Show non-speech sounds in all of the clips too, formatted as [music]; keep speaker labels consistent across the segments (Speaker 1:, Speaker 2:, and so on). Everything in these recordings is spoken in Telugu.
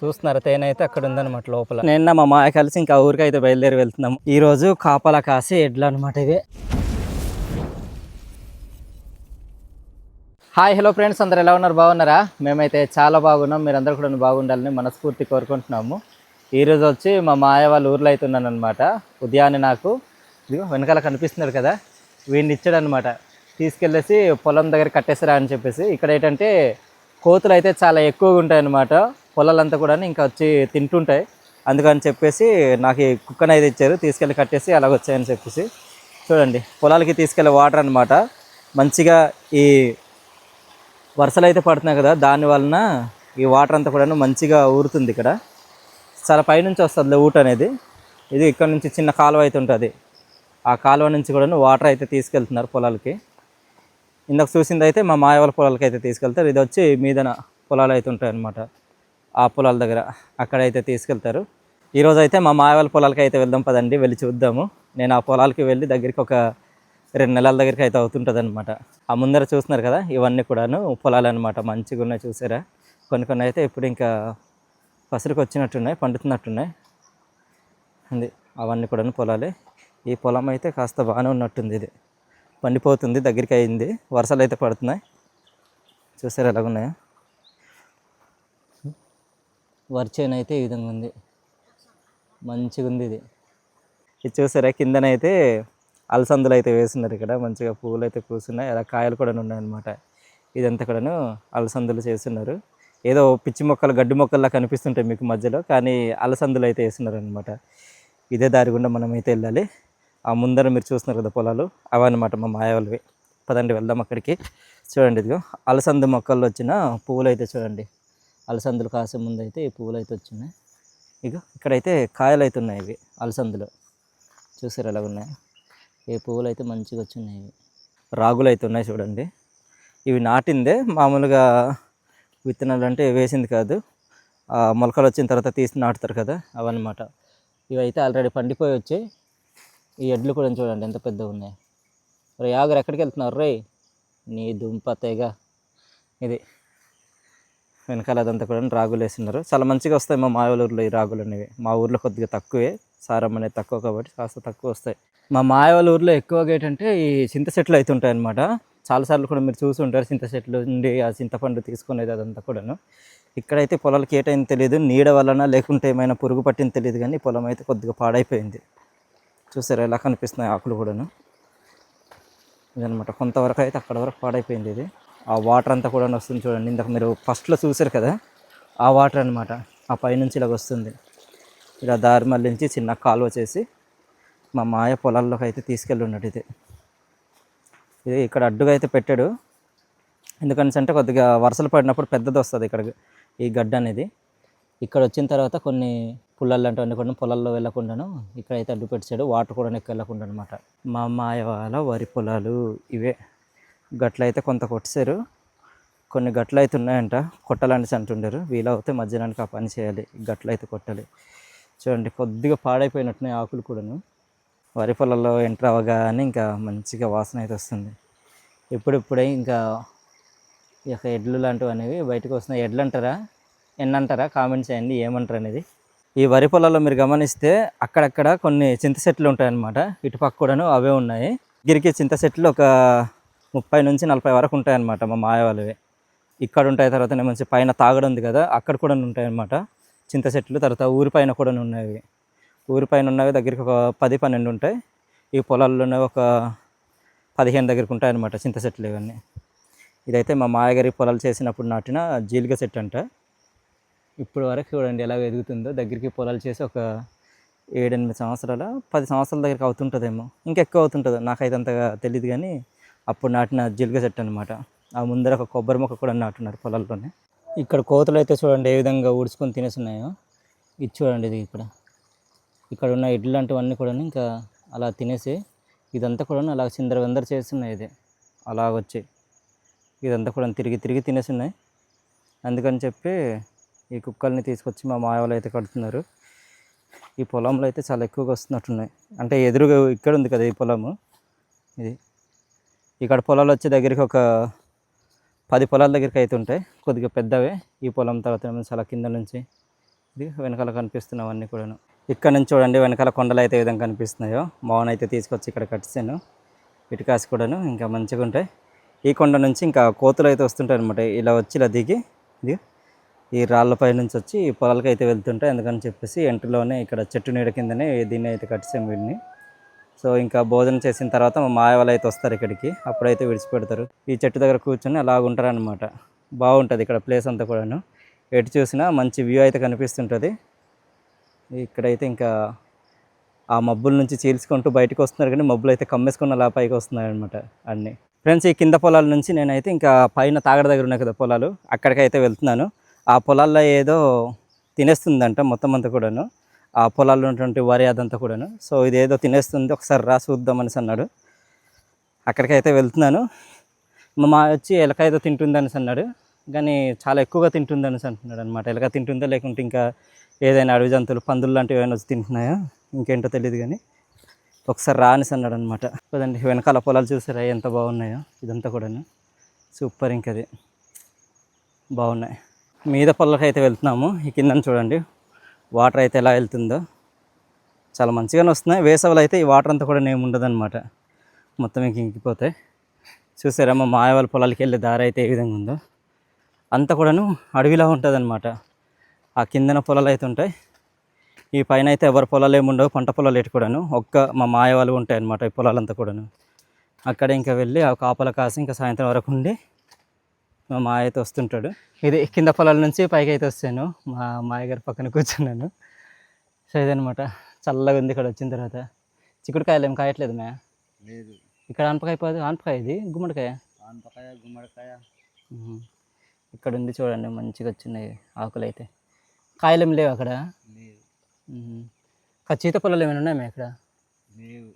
Speaker 1: చూస్తున్నారు. తేనె అయితే అక్కడ ఉందన్నమాట లోపల. నిన్న మా మాయ కలిసి ఇంకా ఊరికి అయితే బయలుదేరి వెళ్తున్నాము ఈ రోజు కాపలా కాసి ఎడ్లు అనమాట ఇవి. హాయ్ హలో ఫ్రెండ్స్ అందరు ఎలా ఉన్నారు? బాగున్నారా? మేమైతే చాలా బాగున్నాం. మీరందరూ కూడా బాగుండాలని మనస్ఫూర్తి కోరుకుంటున్నాము. ఈ రోజు వచ్చి మా మాయ వాళ్ళ ఊర్లో అయితే ఉన్నాను అనమాట ఉదయాన్నే నాకు ఇదిగో వెనకాల కనిపిస్తున్నాడు కదా వీడిని ఇచ్చాడు అనమాట తీసుకెళ్ళేసి పొలం దగ్గర కట్టేసారా అని చెప్పేసి. ఇక్కడ ఏంటంటే కోతులు అయితే చాలా ఎక్కువగా ఉంటాయన్నమాట. పొలాలంతా కూడా ఇంకా వచ్చి తింటుంటాయి. అందుకని చెప్పేసి నాకు ఈ కుక్కను అయితే ఇచ్చారు. తీసుకెళ్ళి కట్టేసి అలాగ వచ్చాయని చెప్పేసి. చూడండి పొలాలకి తీసుకెళ్ళే వాటర్ అనమాట మంచిగా ఈ వర్షాలు అయితే పడుతున్నాయి కదా దాని వలన ఈ వాటర్ అంతా కూడా మంచిగా ఊరుతుంది ఇక్కడ. చాలా పైనుంచి వస్తుంది ఊట అనేది. ఇది ఇక్కడ నుంచి చిన్న కాలువ అయితే ఉంటుంది. ఆ కాలువ నుంచి కూడా వాటర్ అయితే తీసుకెళ్తున్నారు పొలాలకి. ఇందాక చూసింది అయితే మా మాయవాళ్ళ పొలాలకి అయితే తీసుకెళ్తారు. ఇది వచ్చి మీదన పొలాలు అయితే ఉంటాయి అన్నమాట ఆ పొలాల దగ్గర అక్కడైతే తీసుకెళ్తారు. ఈరోజు అయితే మా మాయ వాళ్ళ పొలాలకి అయితే వెళ్దాం పదండి వెళ్ళి చూద్దాము. నేను ఆ పొలాలకి వెళ్ళి దగ్గరికి ఒక రెండు నెలల దగ్గరికి అయితే అవుతుంటుంది అనమాట ఆ ముందర చూస్తున్నారు కదా ఇవన్నీ కూడాను పొలాలు అనమాట మంచిగా ఉన్నాయి చూసారా? కొన్ని కొన్ని అయితే ఇప్పుడు ఇంకా పసరికి వచ్చినట్టున్నాయి పండుతున్నట్టున్నాయి. ఉంది అవన్నీ కూడాను పొలాలే. ఈ పొలం అయితే కాస్త బాగానే ఉన్నట్టుంది ఇది. పండిపోతుంది దగ్గరికి అయింది. వర్షాలు అయితే పడుతున్నాయి. చూసారు ఎలాగున్నాయా? వర్చేన్ అయితే ఈ విధంగా ఉంది. మంచిగా ఉంది ఇది. ఇది చూసారా? కిందనైతే అలసందులు అయితే వేస్తున్నారు ఇక్కడ. మంచిగా పువ్వులు అయితే కూర్చున్నాయి అలా కాయలు కూడా ఉన్నాయన్నమాట. ఇదంతా కూడాను అలసందులు చేస్తున్నారు. ఏదో పిచ్చి మొక్కలు గడ్డి మొక్కల్లా కనిపిస్తుంటాయి మీకు మధ్యలో కానీ అలసందులు అయితే వేస్తున్నారు అనమాట ఇదే దారి గుండా మనం అయితే వెళ్ళాలి. ఆ ముందర మీరు చూస్తున్నారు కదా పొలాలు? అవన్నమాట మా మాయవల్వి పదండి వెళ్దాం అక్కడికి. చూడండి ఇదిగో అలసంద మొక్కల్లో వచ్చిన పువ్వులు అయితే చూడండి. అలసందులు కాసే ముందు అయితే ఈ పువ్వులు అయితే వచ్చినాయి. ఇగో ఇక్కడైతే కాయలు అయితే ఉన్నాయి ఇవి అలసందులు. చూసారు ఎలా ఉన్నాయి? ఈ పువ్వులు అయితే మంచిగా వచ్చినాయి ఇవి. రాగులు అయితే ఉన్నాయి చూడండి. ఇవి నాటిందే మామూలుగా విత్తనాలు అంటే వేసింది కాదు. మొలకలు వచ్చిన తర్వాత తీసి నాటుతారు కదా అవన్నమాట. ఇవి అయితే ఆల్రెడీ పండిపోయి వచ్చాయి. ఈ ఎడ్లు కూడా చూడండి ఎంత పెద్దగా ఉన్నాయి. రే ఆగరు ఎక్కడికి వెళ్తున్నారు రే? నీ దుంప తెగ. ఇది వెనకాల అదంతా కూడా రాగులు వేస్తున్నారు చాలా మంచిగా వస్తాయి మా మాయవలూరులో ఈ రాగులు అనేవి. మా ఊర్లో కొద్దిగా తక్కువే. సారం అనేది తక్కువ కాబట్టి కాస్త తక్కువ వస్తాయి. మా మాయవల ఊర్లో ఎక్కువగా ఏంటంటే ఈ చింత చెట్లు అయితే అనమాట చాలాసార్లు కూడా మీరు చూసి ఉంటారు చింత చెట్లు ఉండి ఆ చింతపండు తీసుకునేది అదంతా కూడాను. ఇక్కడైతే పొలాలకి ఏటైంది తెలియదు నీడ వలన లేకుంటే ఏమైనా పురుగు పట్టింది తెలియదు కానీ పొలం అయితే కొద్దిగా పాడైపోయింది. చూసారా ఎలా కనిపిస్తున్నాయి ఆకులు కూడాను. ఇదనమాట కొంతవరకు అయితే అక్కడ వరకు పాడైపోయింది ఇది. ఆ వాటర్ అంతా కూడా వస్తుంది చూడండి. ఇందాక మీరు ఫస్ట్లో చూసారు కదా ఆ వాటర్ అనమాట ఆ పైనుంచి ఇలాగ వస్తుంది. ఇలా దారి మళ్ళించి చిన్న కాలువ చేసి మా మాయ పొలాల్లోకి అయితే తీసుకెళ్ళి ఇది. ఇది ఇక్కడ అడ్డుగా అయితే పెట్టాడు. ఎందుకని అంటే కొద్దిగా వరుసలు పడినప్పుడు పెద్దది వస్తుంది ఇక్కడ ఈ గడ్డ అనేది. ఇక్కడ వచ్చిన తర్వాత కొన్ని పుల్లలు లాంటివన్నీ కూడా పొలాల్లో వెళ్ళకుండాను ఇక్కడైతే అడ్డు పెట్టాడు. వాటర్ కూడా ఎక్కువ వెళ్ళకుండా అనమాట మా మాయ వాళ్ళ వరి పొలాలు ఇవే. గట్లు అయితే కొంత కొట్టేశారు. కొన్ని గట్లు అయితే ఉన్నాయంట కొట్టాలని అంటుండారు వీలవుతే మధ్యాహ్నానికి ఆ పని చేయాలి. ఈ గట్లు అయితే కొట్టాలి. చూడండి కొద్దిగా పాడైపోయినట్టున్నాయి ఆకులు కూడాను. వరి పొలాల్లో ఎంటర్ అవ్వగానే ఇంకా మంచిగా వాసన అయితే వస్తుంది. ఇప్పుడిప్పుడే ఇంకా ఈ యొక్క ఎడ్లు లాంటివి అనేవి బయటకు వస్తున్నాయి. ఎడ్లు అంటారా? ఎన్నంటారా కామెంట్ కామెంట్స్ చేయండి. ఏమంటారు అనేది. ఈ వరి పొలాల్లో మీరు గమనిస్తే అక్కడక్కడ కొన్ని చింత చెట్లు ఉంటాయన్నమాట. ఇటుపక్క కూడాను అవే ఉన్నాయి. గిరికి చింత చెట్లు ఒక ముప్పై నుంచి నలభై వరకు ఉంటాయన్నమాట మా మాయ వాళ్ళవి ఇక్కడ ఉంటాయి తర్వాత మంచి పైన తాగడం ఉంది కదా అక్కడ కూడా ఉంటాయి అన్నమాట చింత చెట్లు తర్వాత ఊరి పైన కూడా ఉన్నాయి ఊరి పైన ఉన్నవి దగ్గరికి ఒక పది పన్నెండు ఉంటాయి. ఈ పొలాల్లోనే ఒక పదిహేను దగ్గరికి ఉంటాయన్నమాట చింత చెట్లు ఇవన్నీ. ఇదైతే మా మాయగారి పొలాలు చేసినప్పుడు నాటిన జీలిక చెట్టు అంట. ఇప్పుడు వరకు చూడండి ఎలా ఎదుగుతుందో. దగ్గరికి పొలాలు చేసి ఒక ఏడెనిమిది సంవత్సరాల పది సంవత్సరాల దగ్గరికి అవుతుంటుందేమో. ఇంకా ఎక్కువ అవుతుంటుందో. నాకైతే అంతగా తెలియదు కానీ అప్పుడు నాటిన జీలిక చెట్టు అనమాట ఆ ముందర ఒక కొబ్బరి మొక్క కూడా నాటున్నారు పొలాల్లోనే. ఇక్కడ కోతులు అయితే చూడండి ఏ విధంగా ఊడ్చుకొని తినేస్తున్నాయో. ఇది చూడండి ఇది ఇక్కడ. ఇక్కడ ఉన్న ఇడ్లు లాంటివన్నీ కూడా ఇంకా అలా తినేసి ఇదంతా కూడా అలా చిందర వందర చేస్తున్నాయి ఇది. అలా వచ్చి ఇదంతా కూడా తిరిగి తిరిగి తినేస్తున్నాయి. అందుకని చెప్పి ఈ కుక్కల్ని తీసుకొచ్చి మా మాయవాళ్ళు అయితే కడుతున్నారు. ఈ పొలంలో అయితే చాలా ఎక్కువగా వస్తున్నట్టున్నాయి. అంటే ఎదురుగా ఇక్కడ ఉంది కదా ఈ పొలము. ఇది ఇక్కడ పొలాలు వచ్చే దగ్గరికి ఒక పది పొలాల దగ్గరికి అయితే ఉంటాయి. కొద్దిగా పెద్దవే. ఈ పొలం తర్వాత చాలా కింద నుంచి ఇది వెనకాల కనిపిస్తున్నవన్నీ కూడాను. ఇక్కడ నుంచి చూడండి వెనకాల కొండలు అయితే విధంగా కనిపిస్తున్నాయో. మౌన్ అయితే తీసుకొచ్చి ఇక్కడ కట్టాను ఇటుకాసి కూడాను ఇంకా మంచిగా ఉంటాయి. ఈ కొండ నుంచి ఇంకా కోతులు అయితే వస్తుంటాయి అనమాట ఇలా వచ్చి ఇలా దిగి ఇది ఈ రాళ్ళపై నుంచి వచ్చి ఈ పొలాలకి అయితే వెళ్తుంటాయి. అందుకని చెప్పేసి ఎంట్రీలోనే ఇక్కడ చెట్టు నీడ కిందనే దీన్ని అయితే కట్టాం వీడిని. సో ఇంకా భోజనం చేసిన తర్వాత మా మాయ వాళ్ళు అయితే వస్తారు ఇక్కడికి. అప్పుడైతే విడిచిపెడతారు. ఈ చెట్టు దగ్గర కూర్చొని అలాగ ఉంటారనమాట బాగుంటుంది ఇక్కడ ప్లేస్ అంతా కూడాను. ఎటు చూసినా మంచి వ్యూ అయితే కనిపిస్తుంటుంది. ఇక్కడైతే ఇంకా ఆ మబ్బుల నుంచి చీల్చుకుంటూ బయటకు వస్తున్నారు కానీ మబ్బులు అయితే కమ్మేసుకుని అలా పైకి వస్తున్నాయి అనమాట అన్నీ. ఫ్రెండ్స్ ఈ కింద పొలాల నుంచి నేనైతే ఇంకా పైన తాగడ దగ్గర ఉన్నాయి కదా పొలాలు అక్కడికైతే వెళ్తున్నాను. ఆ పొలాల్లో ఏదో తినేస్తుందంట మొత్తం అంతా కూడాను. ఆ పొలాల్లో ఉన్నటువంటి వరి అదంతా కూడాను. సో ఇది ఏదో తినేస్తుంది ఒకసారి రా చూద్దాం అనేసి అన్నాడు. అక్కడికైతే వెళ్తున్నాను. మా వచ్చి ఎలక ఏదో తింటుంది అనేసి అన్నాడు. కానీ చాలా ఎక్కువగా తింటుంది అనేసి అంటున్నాడు అనమాట ఎలక తింటుందో లేకుంటే ఇంకా ఏదైనా అడవి జంతువులు పందులు లాంటివి ఏమైనా వచ్చి తింటున్నాయా? ఇంకేంటో తెలియదు కానీ ఒకసారి రా అనేసి అన్నాడు అనమాట కదండి వెనకాల పొలాలు చూసారా? ఎంత బాగున్నాయో. ఇదంతా కూడాను. సూపర్ ఇంకది. బాగున్నాయి. మీద పొలాలకు అయితే వెళ్తున్నాము. ఈ కిందని చూడండి. వాటర్ అయితే ఎలా వెళ్తుందో చాలా మంచిగానే వస్తున్నాయి. వేసవిలో అయితే ఈ వాటర్ అంతా కూడా ఏమి ఉండదన్నమాట. మొత్తం ఇంక ఇంకిపోతాయి. చూసారా మా పొలాలకి వెళ్ళే దారి అయితే ఏ విధంగా ఉందో. అంతా కూడాను అడవిలా ఉంటుందన్నమాట. ఆ కిందన పొలాలు అయితే ఉంటాయి. ఈ పైన అయితే ఎవరి పొలాలు ఏమి ఉండవు. పంట పొలాలు ఎటు కూడాను ఒక్క మా మాయ వాళ్ళు ఉంటాయి అన్నమాట ఈ పొలాలంతా కూడాను. అక్కడ ఇంకా వెళ్ళి ఆ కాపల కాసి ఇంకా సాయంత్రం వరకు ఉండి మా మాయ అయితే వస్తుంటాడు. ఇది కింద పొలాల నుంచి పైకి అయితే వస్తాను. మా మాయ గారి పక్కన కూర్చున్నాను. సో ఇదనమాట చల్లగా ఉంది ఇక్కడ వచ్చిన తర్వాత. చిక్కుడుకాయలు ఏం కాయట్లేదు మే
Speaker 2: లేదు.
Speaker 1: ఇక్కడ ఆనపకాయ పోదు ఆనపకాయ ఇది? గుమ్మడికాయ?
Speaker 2: ఆనపకాయ గుమ్మడికాయ.
Speaker 1: మ్మ్. ఇక్కడ ఉంది చూడండి మంచిగా వచ్చినాయి ఆకులు అయితే కాయలు ఏమి లేవు అక్కడ. ఖచ్చిత పొలాలు ఏమైనా ఉన్నాయా మీ అక్కడ
Speaker 2: లేవు.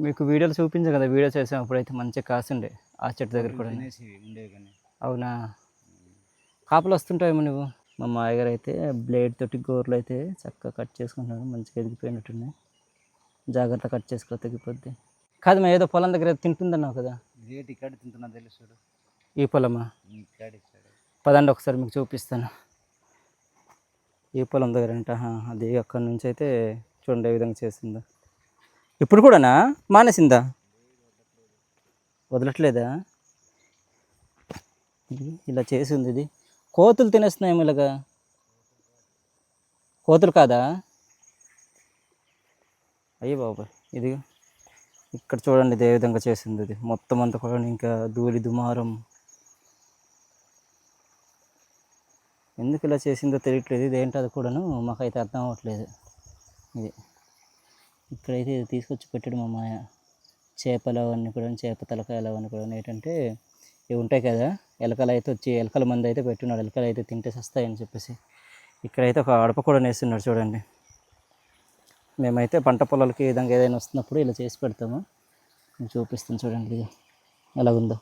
Speaker 1: మీకు వీడియోలు చూపించాం కదా వీడియో చేసాం అప్పుడైతే మంచిగా కాసుండే ఆ చెట్టు దగ్గర కూడా. అవునా? కాపలు వస్తుంటావేమో నువ్వు మా మాయగారు అయితే బ్లేడ్ తోటి గోర్లు అయితే చక్కగా కట్ చేసుకుంటున్నాడు మంచిగా ఎదిగిపోయినట్టున్నాయి జాగ్రత్త కట్ చేసుకో తెగిపోద్ది కాదు మా ఏదో పొలం దగ్గర తింటుందన్నావు కదా?
Speaker 2: ఇక్కడ తింటున్నా తెలుసు
Speaker 1: ఈ పొలమా? పదండి ఒకసారి మీకు చూపిస్తాను. ఈ పొలం దగ్గర అంట అది అక్కడి నుంచి అయితే చూడండి ఏ విధంగా చేసిందో ఇప్పుడు కూడానా? మానేసిందా? వదలట్లేదా? ఇది ఇలా చేసింది ఇది. కోతులు తినేస్తున్నాయేమో ఇలాగా కోతులు కాదా? అయ్యే బాబాయ్ ఇది ఇక్కడ చూడండి ఇదే ఏ విధంగా చేసింది ఇది. మొత్తం అంతా కూడా ఇంకా ధూళి దుమారం. ఎందుకు ఇలా చేసిందో తెలియట్లేదు. ఇది ఏంటో అది కూడాను? మాకైతే అర్థం అవ్వట్లేదు. ఇది. ఇక్కడైతే ఇది తీసుకొచ్చి పెట్టాడు మా మాయ చేపలు అవన్నీ కూడా చేప తలకాయలు అవన్నీ కూడా ఏంటంటే ఇవి ఉంటాయి కదా ఎలకలు అయితే వచ్చి ఎలకల మంది అయితే పెట్టున్నాడు. ఎలకలు అయితే తింటే వస్తాయని చెప్పేసి. ఇక్కడైతే ఒక అడప కూడా వేస్తున్నాడు చూడండి. మేమైతే పంట పొలాలకి ఈ విధంగా ఏదైనా వస్తున్నప్పుడు ఇలా చేసి పెడతాము. మీకు చూపిస్తాను చూడండి ఇది ఎలాగుందో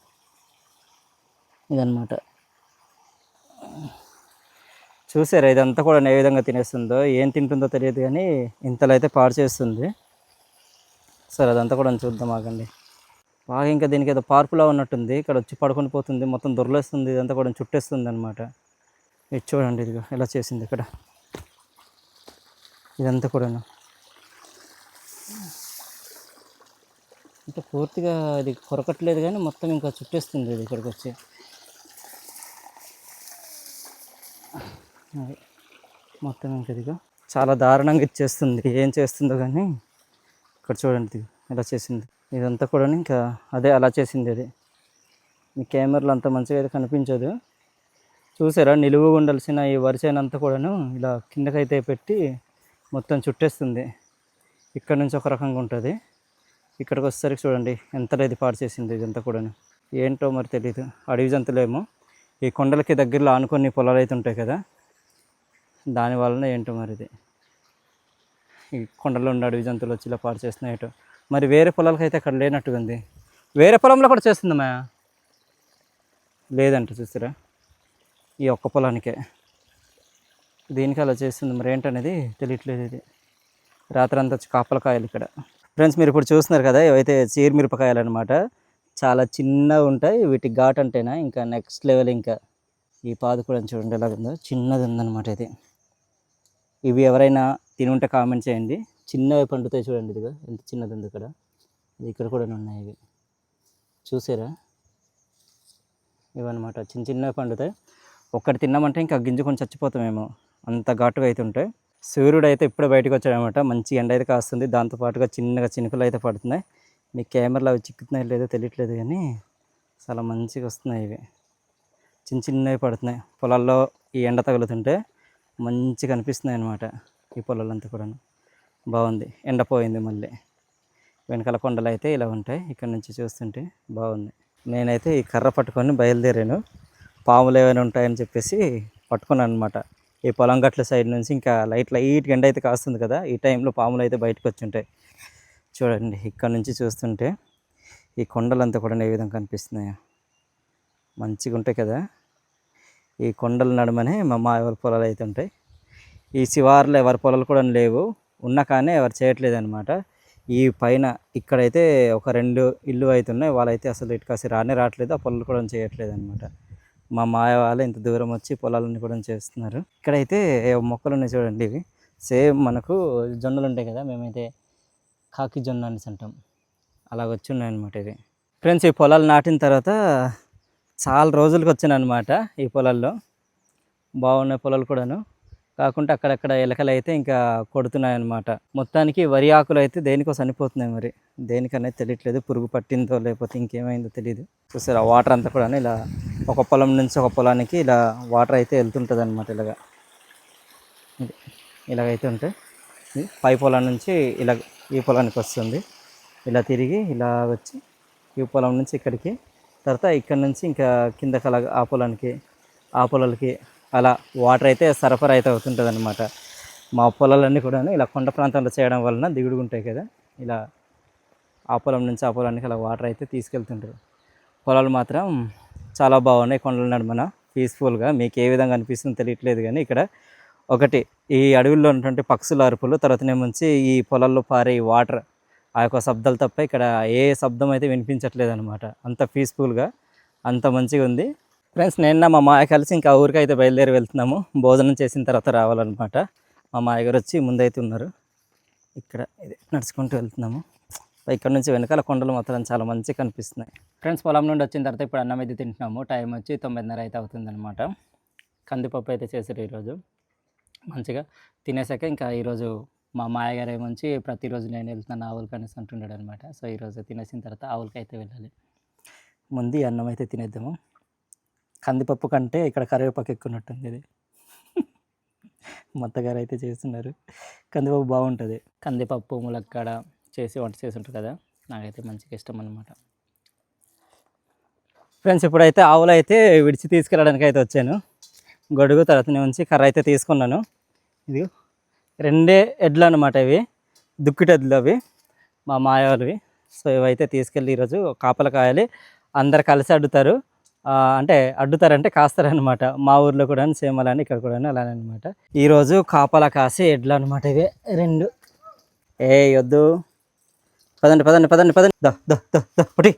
Speaker 1: ఇదన్నమాట. చూసారా? ఇదంతా కూడా ఏ విధంగా తినేస్తుందో ఏం తింటుందో తెలియదు కానీ ఇంతలో అయితే పాడు చేస్తుంది. సరే అదంతా కూడా చూద్దాం ఆగండి. బాగా ఇంకా దీనికి ఏదో పార్కులా ఉన్నట్టుంది. ఇక్కడ వచ్చి పడుకొని పోతుంది. మొత్తం దొరలేస్తుంది. ఇదంతా కూడా చుట్టేస్తుంది అనమాట ఇది చూడండి ఇదిగో ఇలా చేసింది ఇక్కడ. ఇదంతా కూడాను. ఇంకా పూర్తిగా ఇది కొరకట్లేదు కానీ మొత్తం ఇంకా చుట్టేస్తుంది ఇది ఇక్కడికి వచ్చి. అది. మొత్తం ఇంకదిగా ఇదిగో. చాలా దారుణంగా ఇచ్చేస్తుంది. ఏం చేస్తుందో కానీ ఇక్కడ చూడండి ఇలా ఎలా చేసింది. ఇదంతా కూడా ఇంకా అదే అలా చేసింది అది. మీ కెమెరాలు అంత మంచిగా అయితే కనిపించదు. చూసారా నిలువుగా ఉండాల్సిన ఈ వరిసేనంతా కూడాను ఇలా కిందకైతే పెట్టి మొత్తం చుట్టేస్తుంది. ఇక్కడ నుంచి ఒక రకంగా ఉంటుంది. ఇక్కడికి వచ్చేసరికి చూడండి ఎంత ఇది పాడు చేసింది ఇదంతా కూడాను. ఏంటో మరి తెలియదు అడవి జంతులేమో ఈ కొండలకి దగ్గరలో ఆనుకొని పొలాలు అయితే ఉంటాయి కదా. దాని వలన ఏంటో మరి ఇది. ఈ కొండల్లో ఉండే అడవి జంతువులు వచ్చి ఇలా పాడు చేస్తున్నాయటో మరి వేరే పొలాలకి అయితే అక్కడ లేనట్టుగా ఉంది. వేరే పొలంలో కూడా చేస్తుందమ్మా లేదంట చూసారా. ఈ ఒక్క పొలానికే. దీనికి అలా చేస్తుంది మరి ఏంటనేది తెలియట్లేదు ఇది. రాత్రి అంతా వచ్చి కాపలకాయలు ఇక్కడ. ఫ్రెండ్స్ మీరు ఇప్పుడు చూస్తున్నారు కదా ఇవైతే చీరమిరపకాయలు అనమాట చాలా చిన్నగా ఉంటాయి. వీటి ఘాట్ అంటేనా ఇంకా నెక్స్ట్ లెవెల్ ఇంకా. ఈ పాదు కూడా చూడండి ఎలా ఉందో చిన్నది ఉందన్నమాట ఇది. ఇవి ఎవరైనా తిని ఉంటే కామెంట్ చేయండి. చిన్నవి పండుతాయి చూడండి ఇదిగా. ఎంత చిన్నది ఉంది ఇక్కడ. ఇక్కడ కూడా ఉన్నాయి ఇవి. చూసారా? ఇవన్నమాట. చిన్న చిన్నవి పండుతాయి. ఒక్కటి తిన్నామంటే ఇంకా గింజుకొని చచ్చిపోతామేమో. అంత ఘాటుగా అయితే ఉంటాయి. సూర్యుడు అయితే ఇప్పుడే బయటకు వచ్చాడనమాట. మంచి ఎండ అయితే కాస్తుంది. దాంతోపాటుగా చిన్నగా చినుకులు అయితే పడుతున్నాయి. మీ కెమెరాలో అవి చిక్కుతున్నాయి లేదో తెలియట్లేదు కానీ చాలా మంచిగా వస్తున్నాయి ఇవి. చిన్న చిన్నవి పడుతున్నాయి. పొలాల్లో ఈ ఎండ తగులుతుంటే మంచిగా అనిపిస్తున్నాయి అనమాట ఈ పొలాలంతా కూడా బాగుంది. ఎండపోయింది మళ్ళీ. వెనకాల కొండలు అయితే ఇలా ఉంటాయి. ఇక్కడ నుంచి చూస్తుంటే బాగుంది. నేనైతే ఈ కర్ర పట్టుకొని బయలుదేరాను. పాములు ఏమైనా ఉంటాయని చెప్పేసి పట్టుకున్నాను అనమాట ఈ పొలం గట్ల సైడ్ నుంచి ఇంకా లైట్ లైట్ ఎండ అయితే కాస్తుంది కదా. ఈ టైంలో పాములు అయితే బయటకు వచ్చి ఉంటాయి చూడండి ఇక్కడ నుంచి చూస్తుంటే ఈ కొండలంతా కూడా ఏ విధంగా కనిపిస్తున్నాయో. మంచిగా ఉంటాయి కదా. ఈ కొండల నడుమనే మా ఎవరి వాళ్ళ పొలాలు అయితే ఉంటాయి. ఈ శివార్లు ఎవరి పొలాలు కూడా లేవు. ఉన్నా కానీ ఎవరు చేయట్లేదు అనమాట ఈ పైన ఇక్కడైతే ఒక రెండు ఇల్లు అయితే ఉన్నాయి. వాళ్ళైతే అసలు ఇటుకాసి రానే రావట్లేదు. ఆ పొలాలు కూడా చేయట్లేదు అనమాట మా మాయ వాళ్ళు ఇంత దూరం వచ్చి పొలాలన్నీ కూడా చేస్తున్నారు. ఇక్కడైతే మొక్కలు ఉన్నాయి చూడండి ఇవి. సేమ్ మనకు జొన్నలు ఉంటాయి కదా మేమైతే కాకి జొన్న అనేసి అంటాం. అలాగొచ్చి వచ్చి ఉన్నాయి అనమాట ఇవి. ఫ్రెండ్స్ ఈ పొలాలు నాటిన తర్వాత చాలా రోజులకి వచ్చాను అనమాట ఈ పొలాల్లో. బాగున్నాయి పొలాలు కూడాను. కాకుండా అక్కడక్కడ ఎలకలు అయితే ఇంకా కొడుతున్నాయి అనమాట మొత్తానికి వరి ఆకులు అయితే దేనికో చనిపోతున్నాయి మరి. దేనికనేది తెలియట్లేదు. పురుగు పట్టిందో లేకపోతే ఇంకేమైందో తెలియదు చూసారు ఆ వాటర్ అంతా కూడా ఇలా ఒక పొలం నుంచి ఒక పొలానికి ఇలా వాటర్ అయితే వెళ్తుంటుంది అనమాట ఇలాగ ఇలాగైతే ఉంటాయి పై పొలం నుంచి ఇలా ఈ పొలానికి వస్తుంది. ఇలా తిరిగి ఇలా వచ్చి ఈ పొలం నుంచి ఇక్కడికి తర్వాత ఇక్కడ నుంచి ఇంకా కిందకి అలా ఆ పొలానికి ఆ పొలాలకి అలా వాటర్ అయితే సరఫరా అయితే అవుతుంటుంది అనమాట మా పొలాలన్నీ కూడా ఇలా కొండ ప్రాంతంలో చేయడం వలన దిగుడుగా ఉంటాయి కదా. ఇలా ఆ పొలం నుంచి ఆ పొలానికి అలా వాటర్ అయితే తీసుకెళ్తుంటారు పొలాలు మాత్రం చాలా బాగున్నాయి కొండల నడుమన. పీస్ఫుల్గా మీకు ఏ విధంగా అనిపిస్తుందో తెలియట్లేదు కానీ ఇక్కడ ఒకటి ఈ అడవుల్లో ఉన్నటువంటి పక్షుల అరుపులు తర్వాతనేముంచి ఈ పొలాల్లో పారే ఈ వాటర్ ఆ యొక్క శబ్దాలు తప్ప ఇక్కడ ఏ శబ్దం అయితే వినిపించట్లేదు అనమాట అంత పీస్ఫుల్గా అంత మంచిగా ఉంది. ఫ్రెండ్స్ నేను మా మాయ కలిసి ఇంకా ఊరికి అయితే బయలుదేరి వెళ్తున్నాము. భోజనం చేసిన తర్వాత రావాలన్నమాట. మా మాయ గారు వచ్చి ముందైతే ఉన్నారు. ఇక్కడ ఇది నడుచుకుంటూ వెళ్తున్నాము. ఇక్కడ నుంచి వెనకాల కొండలు మాత్రం చాలా మంచిగా కనిపిస్తున్నాయి. ఫ్రెండ్స్ పొలం నుండి వచ్చిన తర్వాత ఇప్పుడు అన్నం అయితే తింటున్నాము. టైం వచ్చి తొమ్మిదిన్నర అయితే అవుతుందన్నమాట. కందిపప్పు అయితే చేశారు ఈరోజు. మంచిగా తినేసాక ఇంకా ఈరోజు మా మాయగారు ఏమొచ్చి ప్రతిరోజు నేను వెళ్తున్నాను ఆవులకి అనేసి అంటుంటాడు అనమాట సో ఈరోజు తినేసిన తర్వాత ఆవులకి అయితే వెళ్ళాలి. ముందు అన్నం అయితే తినేద్దాము. కందిపప్పు కంటే ఇక్కడ కరివేపాకు ఎక్కున్నట్టుంది ఇది. మొత్తగారు అయితే చేస్తున్నారు. కందిపప్పు బాగుంటుంది. కందిపప్పు ములక్కాడ చేసి వంట చేసి ఉంటారు కదా నాకైతే మంచిగా ఇష్టం అనమాట ఫ్రెండ్స్ ఇప్పుడైతే ఆవులు అయితే విడిచి తీసుకెళ్ళడానికి అయితే వచ్చాను. గొడుగు తర్వాత నుంచి కర్ర అయితే తీసుకున్నాను. ఇది రెండే ఎడ్లు అనమాట ఇవి. దుక్కిటెడ్లు అవి మా మాయవాళ్ళవి. సో ఇవైతే తీసుకెళ్ళి ఈరోజు కాపల కాయాలి. అందరు కలిసి అడ్డుతారు. అంటే అడ్డుతారంటే కాస్తారనమాట మా ఊర్లో కూడా సేమ్ అలానే ఇక్కడ కూడా అలానే అనమాట ఈరోజు కాపల కాసి ఎడ్లు అనమాట ఇవి. రెండు. ఏ వద్దు. పదండి పదండి పదండి పదండి. దా దా దా దా ఒకటి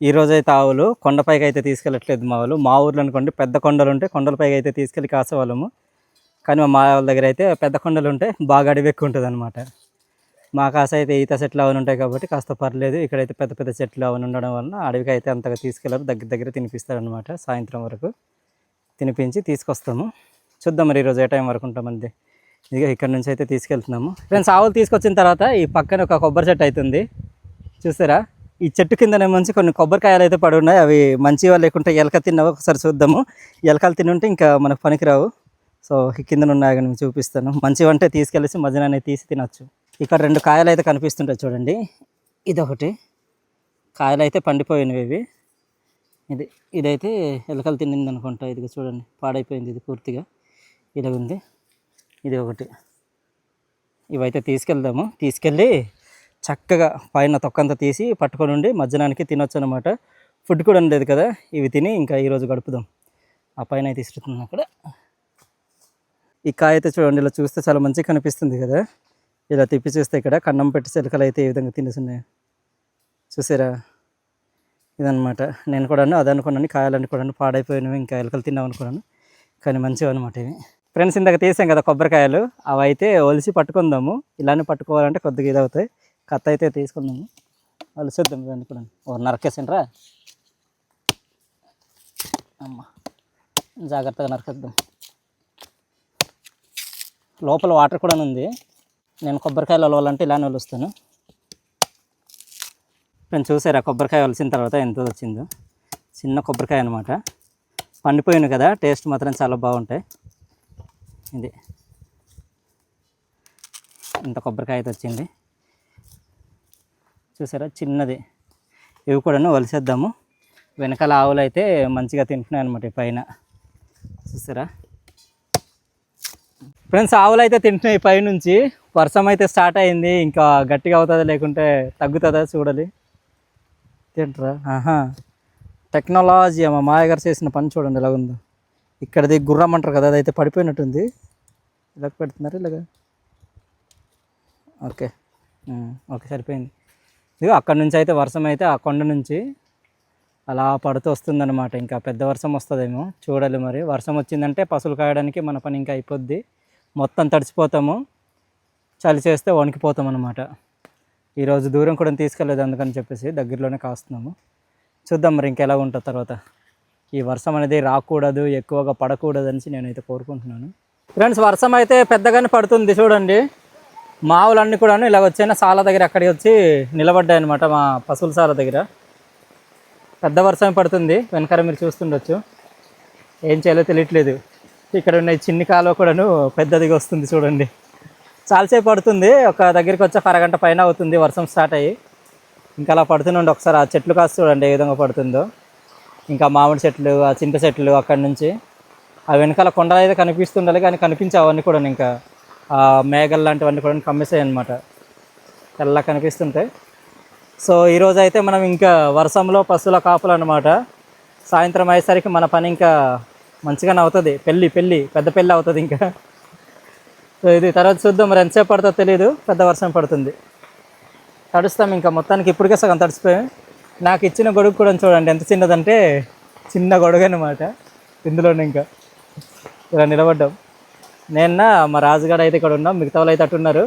Speaker 1: ఈ రోజు అయితే ఆవులు కొండపైకి అయితే తీసుకెళ్ళట్లేదు మా వాళ్ళు. మా ఊర్లో అనుకోండి పెద్ద కొండలు ఉంటే కొండలపైకి అయితే తీసుకెళ్ళి కాసేవాళ్ళము. కానీ మా వాళ్ళ దగ్గర అయితే పెద్ద కొండలు ఉంటాయి బాగా అడవి ఎక్కువ ఉంటుంది అనమాట మా కాస అయితే ఈత చెట్లు అవన్నీ ఉంటాయి కాబట్టి కాస్త పర్లేదు. ఇక్కడైతే పెద్ద పెద్ద చెట్లు అవన్నీ ఉండడం వలన అడవికి అయితే అంతగా తీసుకెళ్ళరు దగ్గర దగ్గర తినిపిస్తారనమాట సాయంత్రం వరకు. తినిపించి తీసుకొస్తాము. చూద్దాం మరి ఈరోజు ఏ టైం వరకు ఉంటామంది. ఇక ఇక్కడ నుంచి అయితే తీసుకెళ్తున్నాము. ఫ్రెండ్స్ ఆవులు తీసుకొచ్చిన తర్వాత ఈ పక్కన ఒక కొబ్బరి చెట్టు అవుతుంది చూసారా ఈ చెట్టు కిందనే మంచి కొన్ని కొబ్బరికాయలు అయితే పడి ఉన్నాయి. అవి మంచిగా లేకుంటే ఎలక తిన్నవి? ఒకసారి చూద్దాము. ఎలకలు తిని ఉంటే ఇంకా మనకు పనికిరావు. సో కిందన కింద ఉన్నాయి కానీ మీకు చూపిస్తాను. మంచివి అంటే తీసుకెళ్ళేసి మధ్యన తీసి తినచ్చు. ఇక్కడ రెండు కాయలు అయితే కనిపిస్తుంటాయి చూడండి. ఇదొకటి. కాయలు అయితే పండిపోయినవి ఇవి. ఇది ఇదైతే ఎలకలు తినింది అనుకుంటా ఇది చూడండి పాడైపోయింది ఇది పూర్తిగా. ఇలా ఉంది. ఇది ఒకటి. ఇవైతే తీసుకెళ్దాము. తీసుకెళ్ళి చక్కగా పైన తొక్కంతా తీసి పట్టుకొని ఉండి మధ్యాహ్నానికి తినొచ్చు అనమాట ఫుడ్ కూడా ఉండేది కదా. ఇవి తిని ఇంకా ఈరోజు గడుపుదాం. ఆ పైన అయితే ఇస్తుంది అక్కడ. ఈ కాయ అయితే చూడండి ఇలా చూస్తే చాలా మంచిగా కనిపిస్తుంది కదా. ఇలా తిప్పి చూస్తే ఇక్కడ కన్నం పెట్టి చిలకలు అయితే ఏ విధంగా తినేస్తున్నాయి చూసారా? ఇదనమాట నేను కూడా అది అనుకున్నాను కాయలు అనుకున్నాను పాడైపోయినవి ఇంకా ఎలకలు తిన్నాం అనుకున్నాను. కానీ మంచివి అనమాట ఇవి. ఫ్రెండ్స్ ఇందాక తీసాం కదా కొబ్బరికాయలు. అవి అయితే ఒలిసి పట్టుకుందాము. ఇలానే పట్టుకోవాలంటే కొద్దిగా ఇది అవుతాయి కత్త అయితే తీసుకుందాము. ఒలిసేద్దాం దాన్ని కూడా ఓ నరకేసిండ్రా? అమ్మ. జాగ్రత్తగా నరకేద్దాం. లోపల వాటర్ కూడా ఉంది. నేను కొబ్బరికాయలు అలవాలంటే ఇలానే వలుస్తాను నేను చూసారా? కొబ్బరికాయ ఒలిసిన తర్వాత ఎంత వచ్చిందో. చిన్న కొబ్బరికాయ అనమాట పండిపోయింది కదా. టేస్ట్ మాత్రం చాలా బాగుంటాయి. ఇది. ఇంత కొబ్బరికాయ అయితే వచ్చింది. చూసారా? చిన్నది. ఇవి కూడాను వలిసేద్దాము. వెనకాల ఆవులు అయితే మంచిగా తింటున్నాయి అనమాట పైన. చూసారా? ఫ్రెండ్స్ ఆవులు అయితే తింటున్నాయి పైనుంచి. వర్షం అయితే స్టార్ట్ అయింది. ఇంకా గట్టిగా అవుతుందా లేకుంటే తగ్గుతుందా చూడాలి. తింటరా? ఆహా. టెక్నాలజీ మా మాయ గారు చేసిన పని చూడండి ఎలా ఉందో ఇక్కడది గుర్రం అంటారు కదా అదైతే పడిపోయినట్టుంది. ఇలా పెడుతున్నారు ఇలాగా. ఓకే. ఓకే సరిపోయింది. ఇదిగో అక్కడ నుంచి అయితే వర్షం అయితే ఆ కొండ నుంచి అలా పడుతూ వస్తుందన్నమాట. ఇంకా పెద్ద వర్షం వస్తుందేమో. చూడాలి మరి. వర్షం వచ్చిందంటే పసులు కాయడానికి మన పని ఇంకా అయిపోద్ది. మొత్తం తడిచిపోతాము చలి చేస్తే వణికిపోతాం అనమాట ఈరోజు దూరం కూడా తీసుకెళ్ళలేదు అందుకని చెప్పేసి దగ్గరలోనే కాస్తున్నాము. చూద్దాం మరి ఇంకెలా ఉంటుంది తర్వాత. ఈ వర్షం అనేది రాకూడదు ఎక్కువగా పడకూడదు అనేసి నేనైతే కోరుకుంటున్నాను. ఫ్రెండ్స్ వర్షం అయితే పెద్దగానే పడుతుంది చూడండి. మావులన్నీ కూడా ఇలా వచ్చిన సాల దగ్గర అక్కడికి వచ్చి నిలబడ్డాయి అనమాట మా పశువుల సాల దగ్గర. పెద్ద వర్షం పడుతుంది వెనకాల మీరు చూస్తుండొచ్చు. ఏం చేయాలో తెలియట్లేదు. ఇక్కడ ఉన్న చిన్ని కాలువ కూడాను పెద్దదిగా వస్తుంది చూడండి. చాలాసేపు పడుతుంది ఒక దగ్గరికి వచ్చి అరగంట పైన అవుతుంది వర్షం స్టార్ట్ అయ్యి. ఇంకా అలా పడుతుండండి ఒకసారి ఆ చెట్లు కాస్త చూడండి ఏ విధంగా పడుతుందో. ఇంకా మామిడి చెట్లు ఆ చింత చెట్లు అక్కడి నుంచి. ఆ వెనకాల కొండలు అయితే కనిపిస్తుండాలి కానీ కనిపించే అవన్నీ కూడా ఇంకా ఆ మేఘలు లాంటివన్నీ కూడా కమ్మేసాయి అనమాట తెల్ల కనిపిస్తుంటాయి. సో ఈరోజు అయితే మనం ఇంకా వర్షంలో పశువుల కాపులు అనమాట సాయంత్రం అయ్యేసరికి మన పని ఇంకా మంచిగానే అవుతుంది పెళ్ళి పెళ్ళి పెద్ద పెళ్ళి అవుతుంది ఇంకా. సో ఇది తర్వాత చూద్దాం. మరి ఎంతసేపు పడుతుందో తెలియదు పెద్ద వర్షం పడుతుంది. తడుస్తాం ఇంకా. మొత్తానికి ఇప్పటికే సగం తడిచిపోయాం నాకు ఇచ్చిన గొడుగు కూడా చూడండి. ఎంత చిన్నదంటే చిన్న గొడుగు అనమాట ఇందులోనే ఇంకా. ఇలా నిలబడ్డాం. నేను మా రాజుగాడు అయితే ఇక్కడ ఉన్నాం. మిగతా వాళ్ళు అయితే అట్టున్నారు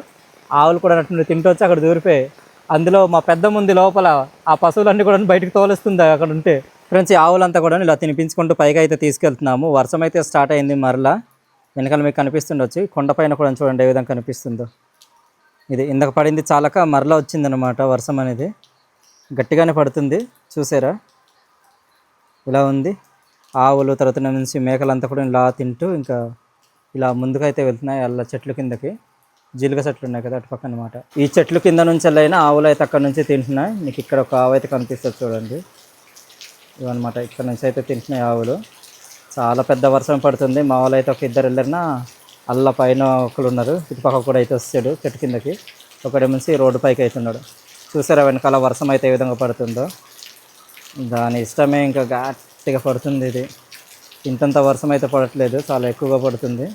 Speaker 1: ఆవులు కూడా అట్టు తింటూ వచ్చి అక్కడ దూరిపోయి అందులో మా పెద్ద ముందు లోపల. ఆ పశువులన్నీ కూడా బయటకు తోలుస్తుంది అక్కడ ఉంటే. ఫ్రెండ్స్ ఈ ఆవులంతా కూడా ఇలా తినిపించుకుంటూ పైగా అయితే తీసుకెళ్తున్నాము. వర్షం అయితే స్టార్ట్ అయింది మరలా. వెనకాల మీకు కనిపిస్తుండొచ్చు. కొండపైన కూడా చూడండి ఏ విధంగా కనిపిస్తుందో. ఇది ఇందాక పడింది చాలక మరలా వచ్చిందనమాట వర్షం అనేది. గట్టిగానే పడుతుంది చూసారా? ఇలా ఉంది. ఆవులు తర్వాత నుంచి మేకలంతా కూడా ఇలా తింటూ ఇంకా ఇలా ముందుకైతే వెళ్తున్నాయి అలా చెట్ల కిందకి. జీలుగ చెట్లు ఉన్నాయి కదా అటు పక్క అనమాట ఈ చెట్లు కింద నుంచి వెళ్ళైనా ఆవులు అయితే అక్కడ నుంచి తింటున్నాయి. మీకు ఇక్కడ ఒక ఆవు అయితే కనిపిస్తుంది చూడండి. ఇవన్నమాట. ఇక్కడ నుంచి అయితే తింటున్నాయి ఆవులు. చాలా పెద్ద వర్షం పడుతుంది. మా వాళ్ళు అయితే ఒక ఇద్దరు వెళ్ళినా అల్ల పైన ఒకరు ఉన్నారు. ఇటుపక్క కూడా అయితే వస్తాడు చెట్టు కిందకి. ఒకటి మించి రోడ్డు పైకి అవుతున్నాడు చూసారా వెనకాల వర్షం అయితే ఏ విధంగా పడుతుందో? దాని ఇష్టమే ఇంకా గట్టిగా పడుతుంది ఇది. ఇంతంత వర్షం అయితే పడట్లేదు. చాలా ఎక్కువగా పడుతుంది.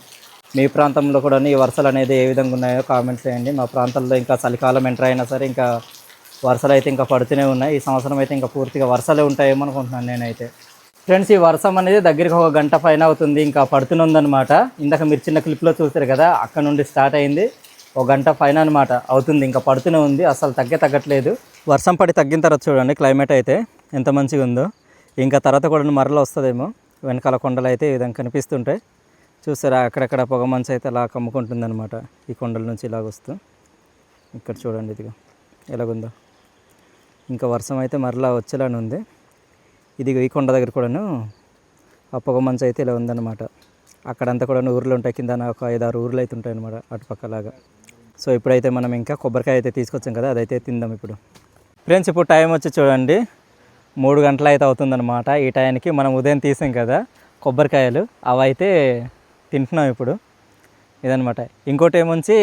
Speaker 1: మీ ప్రాంతంలో కూడా ఈ వర్షాలు అనేది ఏ విధంగా ఉన్నాయో కామెంట్ చేయండి. మా ప్రాంతాల్లో ఇంకా చలికాలం ఎంటర్ అయినా సరే ఇంకా వర్షాలు అయితే ఇంకా పడుతూనే ఉన్నాయి. ఈ సంవత్సరం అయితే ఇంకా పూర్తిగా వర్షాలే ఉంటాయేమో అనుకుంటున్నాను నేనైతే. ఫ్రెండ్స్ ఈ వర్షం అనేది దగ్గరికి ఒక గంట పైన అవుతుంది. ఇంకా పడుతూనే ఇందాక మీరు చిన్న క్లిప్లో చూసారు కదా అక్కడ నుండి స్టార్ట్ అయింది. ఒక గంట పైన అనమాట అవుతుంది. ఇంకా పడుతూనే ఉంది. అసలు తగ్గే తగ్గట్లేదు. వర్షం పడి తగ్గిన తర్వాత చూడండి క్లైమేట్ అయితే ఎంత మంచిగా ఉందో. ఇంకా తర్వాత కూడా మరలా వస్తుందేమో. వెనకాల కొండలు అయితే ఈ విధంగా కనిపిస్తుంటాయి చూసారా అక్కడక్కడ పొగ మంచి అయితే అలా కమ్ముకుంటుందనమాట ఈ కొండల నుంచి ఇలాగ వస్తూ. ఇక్కడ చూడండి ఇదిగో ఎలాగుందో. ఇంకా వర్షం అయితే మరలా వచ్చేలానే ఉంది. ఇది ఈ కొండ దగ్గర కూడాను ఆ పొగ మంచు అయితే ఇలా ఉందన్నమాట. అక్కడంతా కూడా ఊర్లు ఉంటాయి. కింద ఒక ఐదు ఆరు ఊర్లు అయితే ఉంటాయి అనమాట అటుపక్కలాగా. సో ఇప్పుడైతే మనం ఇంకా కొబ్బరికాయ అయితే తీసుకొచ్చాం కదా అదైతే తిందాం ఇప్పుడు. ఫ్రెండ్స్ ఇప్పుడు టైం వచ్చి చూడండి. మూడు గంటలు అయితే అవుతుందన్నమాట. ఈ టైంకి మనం ఉదయం తీసాం కదా కొబ్బరికాయలు అవి అయితే తింటున్నాం ఇప్పుడు. ఇదనమాట ఇంకోటి ఏముంచి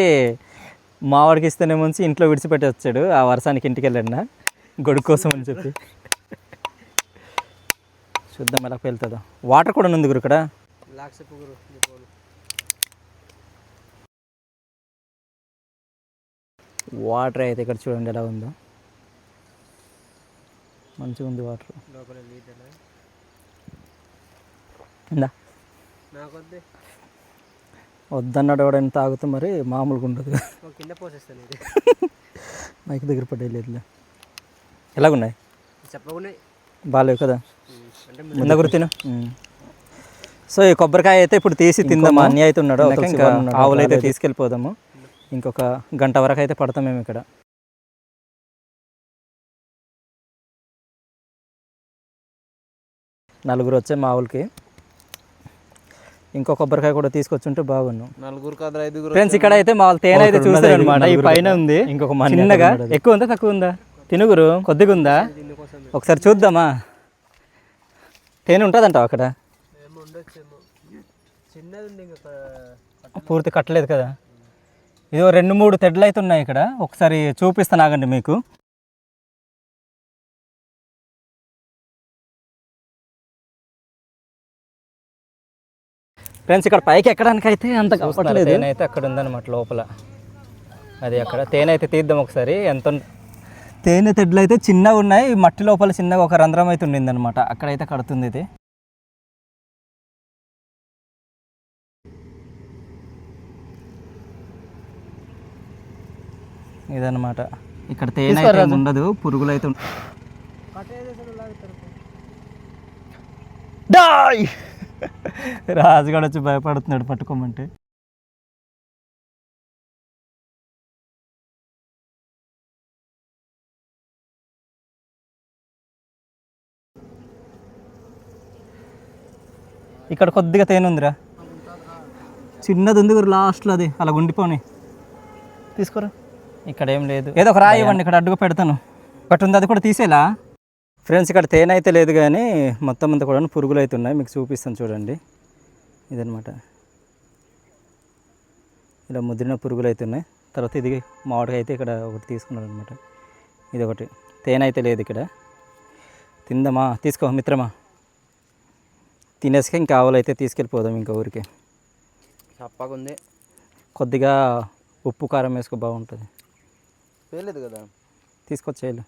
Speaker 1: మావాడికి ఇస్తేనేమొంచి ఇంట్లో విడిచిపెట్టి వచ్చాడు ఆ వర్షానికి ఇంటికి వెళ్ళండి గొడుగు కోసం అని చెప్పి. చూద్దాం ఎలా వెళ్తుందో వాటర్ కూడా ఉంది గురు ఇక్కడ. వాటర్ అయితే ఇక్కడ చూడండి ఎలా ఉందో. మంచిగా ఉంది వాటర్. ఇందా. వద్దన్నాడు ఎవడైనా తాగుతూ మరి మామూలుగా ఉండదు. [laughs] మైక్ దగ్గర పడేయలేదులే. ఎలాగున్నాయి? బాగాలేవు కదా? ముంద గుర్తిన సో ఈ కొబ్బరికాయ అయితే ఇప్పుడు తీసి తిందాం అన్నీ అయితే ఉన్నాడు? ఇంకా ఆవులు అయితే తీసుకెళ్ళిపోదాము. ఇంకొక గంట వరకు అయితే పడతాం మేము ఇక్కడ. నలుగురు వచ్చే మా ఆవులకి. ఇంకో కొబ్బరికాయ కూడా తీసుకొచ్చుంటే బాగున్నాం.
Speaker 3: నలుగురు కాదు ఐదుగురు
Speaker 1: ఫ్రెండ్స్ ఇక్కడ అయితే మా తేనె అయితే చూసారు అనమాట ఈ పైన ఉంది. ఇంకొక చిన్నగా? ఎక్కువ ఉందా? తక్కువ ఉందా? తినుగురు కొద్దిగా ఉందా ఒకసారి చూద్దామా? తేనె ఉంటుందంట అక్కడ? పూర్తి కట్టలేదు కదా. ఇదో రెండు మూడు తెడ్లు అయితే ఉన్నాయి ఇక్కడ. ఒకసారి చూపిస్తాను ఆగండి మీకు. ఫ్రెండ్స్ ఇక్కడ పైకి ఎక్కడానికి అయితే అంత కప్పట్లేదు తేనె అయితే అక్కడ ఉందన్నమాట లోపల. అది అక్కడ. తేనె అయితే తీద్దాం ఒకసారి. ఎంత తేనె తెడ్లు అయితే చిన్నగా ఉన్నాయి. మట్టి లోపల చిన్నగా ఒక రంధ్రం అయితే ఉండింది అనమాట అక్కడైతే కడుతుంది ఇది. ఇదన్నమాట. ఇక్కడ తేనె అయితే ఉండదు పురుగులు అయితే రాజుగాడు వచ్చి భయపడుతున్నాడు. పట్టుకోమంటే. ఇక్కడ కొద్దిగా తేనె ఉందిరా. చిన్నది ఉంది గురు లాస్ట్లో అది. అలా ఉండిపోని తీసుకురా. ఇక్కడ ఏం లేదు. ఏదో ఒక రాయి ఇవ్వండి ఇక్కడ అడ్డుగా పెడతాను. ఒకటి ఉంది అది కూడా తీసేలా. ఫ్రెండ్స్ ఇక్కడ తేనె అయితే లేదు కానీ మొత్తం అంతా కూడా పురుగులు అయితే ఉన్నాయి. మీకు చూపిస్తాను చూడండి. ఇదనమాట ఇలా ముద్రిన పురుగులు అయితే ఉన్నాయి. తర్వాత ఇది మామిడికాయ అయితే ఇక్కడ ఒకటి తీసుకున్నాను అనమాట ఇది ఒకటి తేనె అయితే లేదు ఇక్కడ. తిందామా? తీసుకో మిత్రమా. తినేసి ఇంకా ఆవులు అయితే తీసుకెళ్ళిపోదాం ఇంకా ఊరికి.
Speaker 3: చప్పగా ఉంది
Speaker 1: కొద్దిగా ఉప్పు కారం వేసుకో బాగుంటుంది.
Speaker 3: పేర్లేదు కదా?
Speaker 1: తీసుకొచ్చేయాలి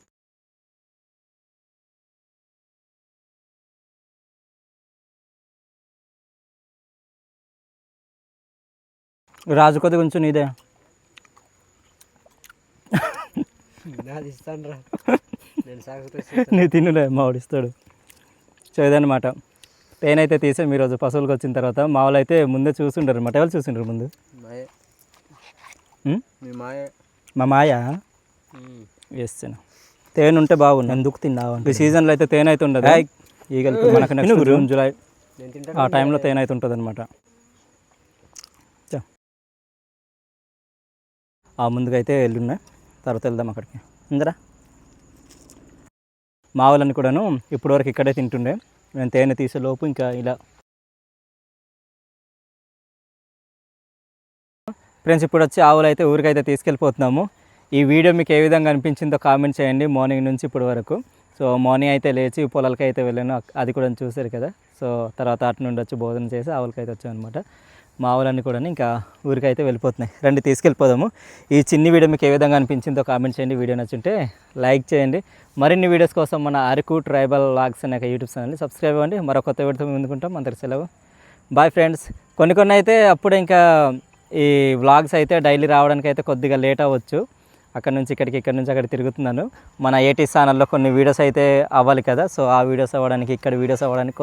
Speaker 1: రాజు కొద్ది కొంచెం నీదే.
Speaker 3: నాది ఇస్తాను రా నేను సాగుతూ [laughs]
Speaker 1: నీ తినులే మావిడిస్తాడు సో ఇదన్నమాట తేనె అయితే తీసే మీరు రోజు పశువులకు వచ్చిన తర్వాత. మావులు అయితే ముందే చూసుంటారు అనమాట ఎవరు చూసింటారు ముందు?
Speaker 3: మీ? మాయే.
Speaker 1: మా వేస్తాను తేనె ఉంటే బాగుంది ఎందుకు తిన్నావు ఈ సీజన్లో అయితే తేనె అయితే ఉండదు ఈగలు మనకు నెక్స్ట్ జూన్ జూలై. ఆ టైంలో తేనె అయితే ఉంటుంది అనమాట ఆ ముందుగా అయితే వెళ్ళున్నాయి తర్వాత వెళ్దాం అక్కడికి. ఇందరా? మావులన్నీ కూడాను ఇప్పటివరకు ఇక్కడే తింటుండే. నేను తేనె తీసేలోపు ఇంకా ఇలా ఫ్రెండ్స్ ఇప్పుడు వచ్చి ఆవులు అయితే ఊరికైతే తీసుకెళ్ళిపోతున్నాము. ఈ వీడియో మీకు ఏ విధంగా అనిపించిందో కామెంట్ చేయండి. మార్నింగ్ నుంచి ఇప్పటి వరకు. సో మార్నింగ్ అయితే లేచి పొలాలకి అయితే వెళ్ళాను. అది కూడా చూసారు కదా. సో తర్వాత అటు నుండి వచ్చి భోజనం చేసి ఆవులకి అయితే వచ్చాను అనమాట మా ఆవులన్నీ కూడా ఇంకా ఊరికైతే వెళ్ళిపోతున్నాయి. రండి తీసుకెళ్ళిపోదాము. ఈ చిన్ని వీడియో మీకు ఏ విధంగా అనిపించిందో కామెంట్ చేయండి. వీడియో నచ్చుంటే లైక్ చేయండి. మరిన్ని వీడియోస్ కోసం మన అరకు ట్రైబల్ లాగ్స్ అనే ఒక యూట్యూబ్ ఛానల్ని సబ్స్క్రైబ్ అవ్వండి. మరో కొత్త వీడియోతో ముందుకుంటాం అందరికి సెలవు. బాయ్ ఫ్రెండ్స్ కొన్ని కొన్ని అయితే అప్పుడే ఇంకా ఈ వ్లాగ్స్ అయితే డైలీ రావడానికి అయితే కొద్దిగా లేట్ అవ్వచ్చు. అక్కడ నుంచి ఇక్కడికి ఇక్కడ నుంచి అక్కడ తిరుగుతున్నాను. మన ఏటీ ఛానల్లో కొన్ని వీడియోస్ అయితే అవ్వాలి కదా. సో ఆ వీడియోస్ అవ్వడానికి ఇక్కడ వీడియోస్ అవ్వడానికి